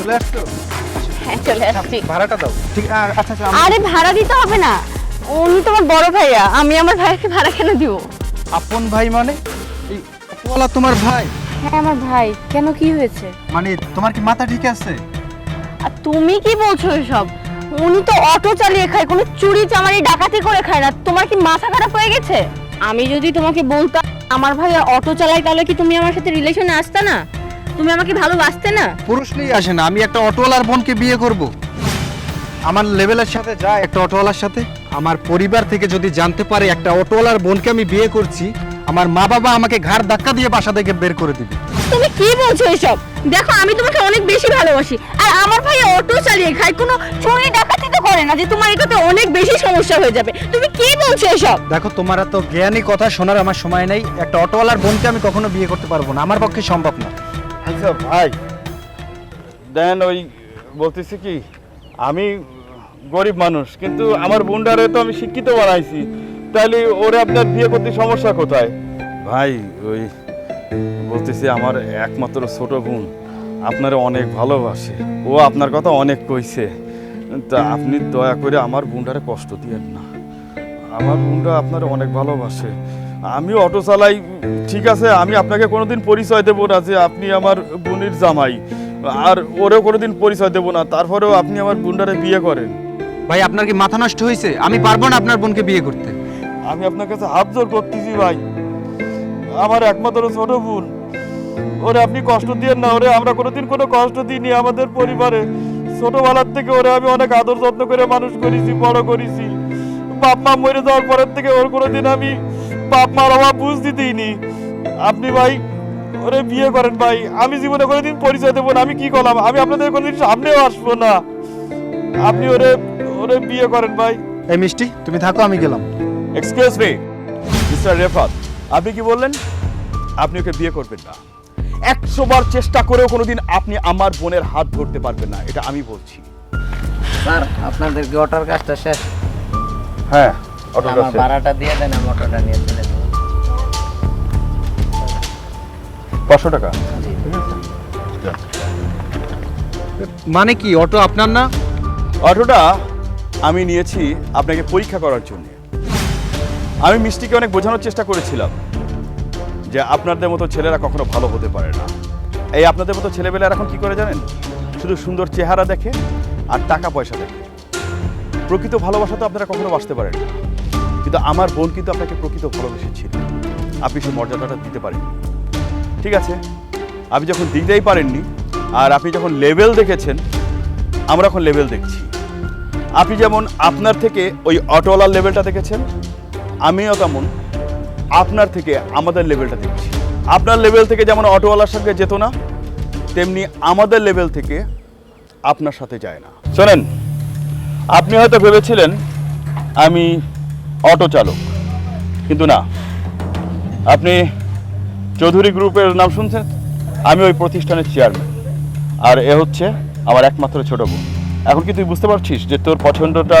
চলে আসছো? হ্যাঁ চলে আসছি। ভাড়াটা দাও। ঠিক আচ্ছা আচ্ছা আরে ভাড়া দিতে হবে না। উনি তোমার বড় ভাইয়া আমি আমার ভাইকে ভাড়া কেন দিব? আপন ভাই মানে? এই অটোওয়ালা তোমার ভাই। হ্যাঁ আমার ভাই। কেন কি হয়েছে? মানে তোমার কি মাথা ঠিক আছে? আর তুমি কি বলছো এসব? উনি তো অটো চালিয়ে খায় কোনো চুরি চামারি ডাকাতি করে খায় না। তোমার কি মাথা খারাপ হয়ে গেছে? আমি যদি তোমাকে বলতাম আমার ভাই অটো চালায় তাহলে কি তুমি আমার সাথে রিলেশনে আসতে না? তুমি আমাকে ভালোবাসতে না? পুরুষ নিয়ে আসে না আমি একটা অটোওয়ালার বোনকে বিয়ে করব। আমার লেভেলের সাথে যায় একটা অটোওয়ালার সাথে। আমার পরিবার থেকে যদি জানতে পারে একটা অটোওয়ালার বোনকে আমি বিয়ে করছি আমার মা বাবা আমাকে ঘাড় ধাক্কা দিয়ে বাসা থেকে বের করে দিবে। তুমি কি বলছো এসব? দেখো আমি তোমাকে অনেক বেশি ভালোবাসি। আর আমার ভাই অটো চালিয়ে খায় কোনো চুরি ডাকাতি তো করে না যে তোমার এটাতে অনেক বেশি সমস্যা হয়ে যাবে। তুমি কি বলছো এসব? দেখো তোমার এত জ্ঞানী কথা শোনার আমার সময় নেই। একটা অটোওয়ালার বোনকে আমি কখনো বিয়ে করতে পারব না আমার পক্ষে সম্ভব না। আচ্ছা ভাই, দেন ওই বলতেছি কি, আমি গরিব মানুষ, কিন্তু আমার বোনটারে তো আমি শিক্ষিত বানাইছি। তাহলে ওরে আপনার বিয়ে করতে সমস্যা কোথায়? ভাই, ওই বলতেছি আমার একমাত্র ছোট বোন, আপনারে অনেক ভালোবাসে। ও আপনার কথা অনেক কইছে। তা আপনি দয়া করে আমার বোনটারে কষ্ট দিয়েন না। আমার বোনটা আপনার অনেক ভালোবাসে। আমি অটো চালাই ঠিক আছে আমি আপনাকে কোনোদিন পরিচয় দেবো না যে আপনি আমার বোনের জামাই আর ওরেও কোনোদিন পরিচয় দেবো না তারপরেও আপনি আমার বোনটারে বিয়ে করেন। ভাই আপনার কি মাথা নষ্ট হয়েছে? আমি পারব না আপনার বোনকে বিয়ে করতে। আমি আপনার কাছে হাত জোর করতেছি ভাই। আমার একমাত্র ছোট বোন। ওরে আপনি কষ্ট দিয়েন না ওরে আমরা কোনোদিন কোনো কষ্ট দিইনি আমাদের পরিবারে। ছোটবেলার থেকে ওরে আমি অনেক আদর যত্ন করে মানুষ করেছি বড় করেছি। বাপ মা মরে যাওয়ার পরের থেকে ওর কোনোদিন আমি বাপ মার অভাব বুঝতে দিইনি আপনি ভাই ওরে বিয়ে করেন ভাই। আমি জীবনে কোনোদিন পরিচয় দেবো না। আমি কি করলাম? আমি আপনাদের কোনোদিন সামনেও আসব না। আপনি ওরে ওরে বিয়ে করেন ভাই। এই মিষ্টি তুমি থাকো আমি গেলাম। এক্সকিউজ মি মিস্টার রেফাত আপনি কি বললেন? আপনি ওকে বিয়ে করবেন না। একশো বার চেষ্টা করেও কোনোদিন আপনি আমার বোনের হাত ধরতে পারবেন না। এটা আমি বলছি। স্যার আপনাদের কি অটোর কাজটা শেষ? হ্যাঁ। আমার ভাড়াটা দিয়ে দেন আমি অটোটা নিয়ে চলে যাব। পাঁচশো টাকা? মানে কি অটো আপনার না? অটোটা আমি নিয়েছি আপনাকে পরীক্ষা করার জন্য। আমি মিষ্টিকে অনেক বোঝানোর চেষ্টা করেছিলাম যে আপনাদের মতো ছেলেরা কখনো ভালো হতে পারে না। এই আপনাদের মতো ছেলেবেলার এখন কি করে জানেন? শুধু সুন্দর চেহারা দেখে আর টাকা পয়সা দেখে। প্রকৃত ভালোবাসা তো আপনারা কখনো বাসতে পারেন না কিন্তু আমার বোন কিন্তু আপনাকে প্রকৃত ভালোবেসেছিল। আপনি সেই মর্যাদাটা দিতে পারেন ঠিক আছে? আপনি যখন দিতেই পারেননি, আর আপনি যখন লেভেল দেখেছেন, আমরা এখন লেভেল দেখছি। আপনি যেমন আপনার থেকে ওই অটোওয়ালার লেভেলটা দেখেছেন, আমিও তেমন আপনার থেকে আমাদের লেভেলটা দেখছি। আপনার লেভেল থেকে যেমন অটোওয়ালার সঙ্গে যেত না, তেমনি আমাদের লেভেল থেকে আপনার সাথে যায় না। শোনেন, আপনি হয়তো ভেবেছিলেন, আমি অটো চালক। কিন্তু না আপনি চৌধুরী গ্রুপের নাম শুনছেন? আমি ওই প্রতিষ্ঠানের চেয়ারম্যান আর এ হচ্ছে আমার একমাত্র ছোট বোন। এখন কি তুই বুঝতে পারছিস যে তোর পছন্দটা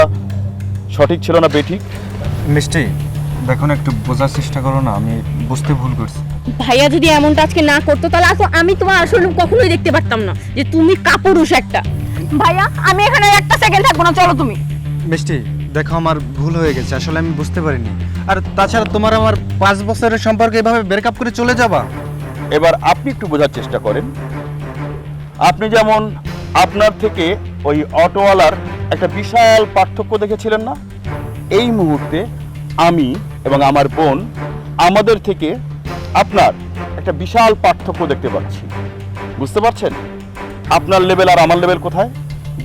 সঠিক ছিল না বেঠিক? মিষ্টি দেখো না একটু বোঝার চেষ্টা করো না আমি বুঝতে ভুল করছি। ভাইয়া যদি এমনটা আজকে না করতো তাহলে তো আমি তোমার আসলে কখনোই দেখতে পারতাম না যে তুমি কাপুরুষ একটা। ভাইয়া আমি এখানে একটা সেকেন্ড থাকব না চলো তুমি। মিষ্টি দেখো আমার ভুল হয়ে গেছে, আসলে আমি বুঝতে পারিনি। আর তাছাড়া তোমার আমার পাঁচ বছরের সম্পর্কে এভাবে ব্রেকআপ করে চলে যাবা? এবার আপনি একটু বোঝার চেষ্টা করেন। আপনি যেমন আপনার থেকে ওই অটোওয়ালার একটা বিশাল পার্থক্য দেখেছিলেন না? এই মুহূর্তে আমি এবং আমার বোন আমাদের থেকে আপনার একটা বিশাল পার্থক্য দেখতে পাচ্ছি। বুঝতে পারছেন? আপনার লেভেল আর আমার লেভেল কোথায়?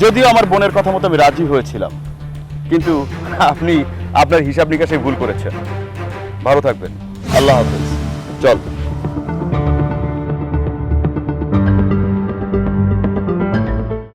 যদিও আমার বোনের কথা মতো আমি রাজি হয়েছিলাম। কিন্তু আপনি আপনার হিসাব নিকাশে ভুল করেছেন। ভালো থাকবেন। আল্লাহ হাফেজ। চল।